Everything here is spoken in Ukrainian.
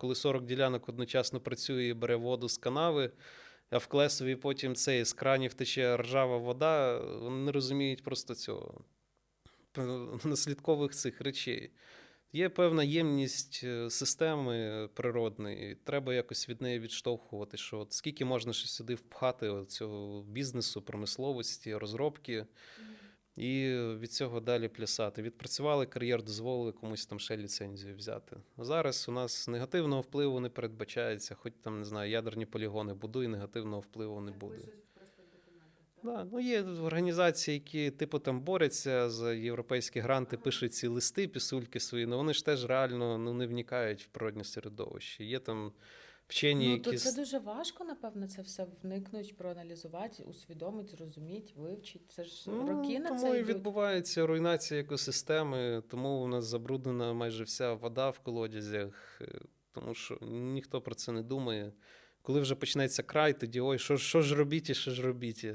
коли 40 ділянок одночасно працює і бере воду з канави, а в Клесові потім цей з кранів тече ржава вода, вони не розуміють просто цього наслідкових цих речей. Є певна ємність е, системи природної, треба якось від неї відштовхувати, що от скільки можна ще сюди впхати цього бізнесу, промисловості, розробки, і від цього далі плясати. Відпрацювали кар'єр, дозволили комусь там ще ліцензію взяти. Зараз у нас негативного впливу не передбачається, хоч там не знаю, ядерні полігони будуй, негативного впливу не буде. Да, ну є організації, які типу там борються за європейські гранти, пишуть ці листи, пісульки свої, але вони ж теж реально ну, не вникають в природне середовище. Є там вчені, Ну, то це дуже важко, напевно, це все вникнуть, проаналізувати, усвідомити, зрозуміти, вивчити. Це ж Ну, роки на тому це і йдуть. відбувається руйнація екосистеми, тому у нас забруднена майже вся вода в колодязях, е, тому що ніхто про це не думає. Коли вже почнеться край, тоді ой, що, що ж робіть і що ж робіть.